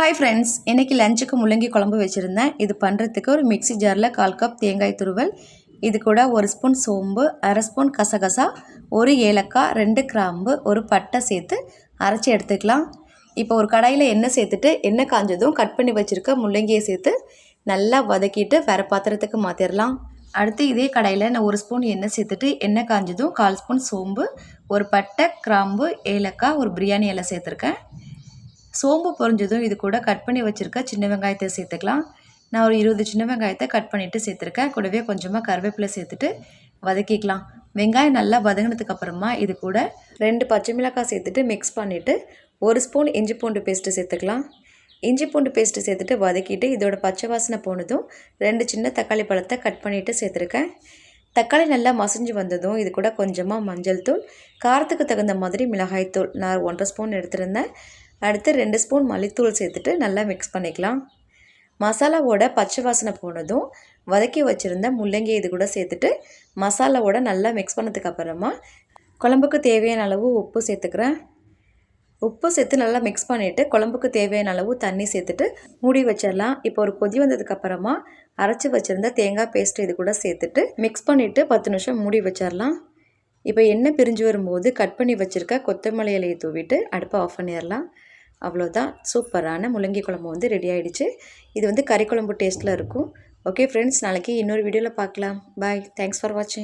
Hi friends இன்றைக்கி லஞ்சுக்கு முள்ளங்கி குழம்பு வச்சுருந்தேன். இது பண்ணுறதுக்கு ஒரு மிக்ஸி ஜாரில் கால் கப் தேங்காய் துருவல் இது கூட ஒரு ஸ்பூன் சோம்பு அரை ஸ்பூன் கசகசா ஒரு ஏலக்காய் ரெண்டு கிராம்பு ஒரு பட்டை சேர்த்து அரைச்சி எடுத்துக்கலாம். இப்போ ஒரு கடாயில் எண்ணெய் சேர்த்துட்டு எண்ணெய் காஞ்சதும் கட் பண்ணி வச்சுருக்க முள்ளங்கியை சேர்த்து நல்லா வதக்கிட்டு வேறு பாத்திரத்துக்கு மாற்றிடலாம் அடுத்து இதே கடையில் நான் ஒரு ஸ்பூன் எண்ணெய் சேர்த்துட்டு எண்ணெய் காஞ்சதும் கால் ஸ்பூன் சோம்பு ஒரு பட்டை கிராம்பு ஏலக்காய் ஒரு பிரியாணி இலை சேர்த்துருக்கேன். சோம்பு பொறிஞ்சதும் இது கூட கட் பண்ணி வச்சுருக்க சின்ன வெங்காயத்தை சேர்த்துக்கலாம். நான் ஒரு இருபது சின்ன வெங்காயத்தை கட் பண்ணிவிட்டு சேர்த்துருக்கேன். கூடவே கொஞ்சமாக கருவேப்பிலை சேர்த்துட்டு வதக்கிக்கலாம். வெங்காயம் நல்லா வதங்கினதுக்கு அப்புறமா இது கூட ரெண்டு பச்சை மிளகாய் சேர்த்துட்டு மிக்ஸ் பண்ணிவிட்டு ஒரு ஸ்பூன் இஞ்சி பூண்டு பேஸ்ட்டு சேர்த்துக்கலாம். இஞ்சி பூண்டு பேஸ்ட்டு சேர்த்துட்டு வதக்கிட்டு இதோட பச்சை வாசனை போனதும் ரெண்டு சின்ன தக்காளி பழத்தை கட் பண்ணிவிட்டு சேர்த்துருக்கேன். தக்காளி நல்லா மசிஞ்சு வந்ததும் இது கூட கொஞ்சமாக மஞ்சள் தூள் காரத்துக்கு தகுந்த மாதிரி மிளகாய் தூள். நான் ஒன்றரை ஸ்பூன் எடுத்திருந்தேன். அடுத்து ரெண்டு ஸ்பூன் மல்லித்தூள் சேர்த்துட்டு நல்லா மிக்ஸ் பண்ணிக்கலாம். மசாலாவோட பச்சை வாசனை போனதும் வதக்கி வச்சுருந்த முள்ளங்கி இது கூட சேர்த்துட்டு மசாலாவோட நல்லா மிக்ஸ் பண்ணதுக்கு அப்புறமா குழம்புக்கு தேவையான அளவு உப்பு சேர்த்துக்கிறேன். உப்பு சேர்த்து நல்லா மிக்ஸ் பண்ணிவிட்டு குழம்புக்கு தேவையான அளவு தண்ணி சேர்த்துட்டு மூடி வச்சிடலாம். இப்போ ஒரு கொதி வந்ததுக்கப்புறமா அரைச்சி வச்சுருந்த தேங்காய் பேஸ்ட் இது கூட சேர்த்துட்டு மிக்ஸ் பண்ணிவிட்டு பத்து நிமிஷம் மூடி வச்சிடலாம். இப்போ எண்ணெய் பிரிஞ்சு வரும்போது கட் பண்ணி வச்சுருக்க கொத்தமல்லி இலையை தூவிட்டு அடுப்பை ஆஃப் பண்ணிடலாம். அவ்வளோதான். சூப்பரான முள்ளங்கி குழம்பு வந்து ரெடி ஆகிடுச்சு இது வந்து கறி குழம்பு டேஸ்ட்டில் இருக்கும். ஓகே ஃப்ரெண்ட்ஸ் நாளைக்கு இன்னொரு வீடியோவில் பார்க்கலாம். பாய் தேங்க்ஸ் ஃபார் வாட்சிங்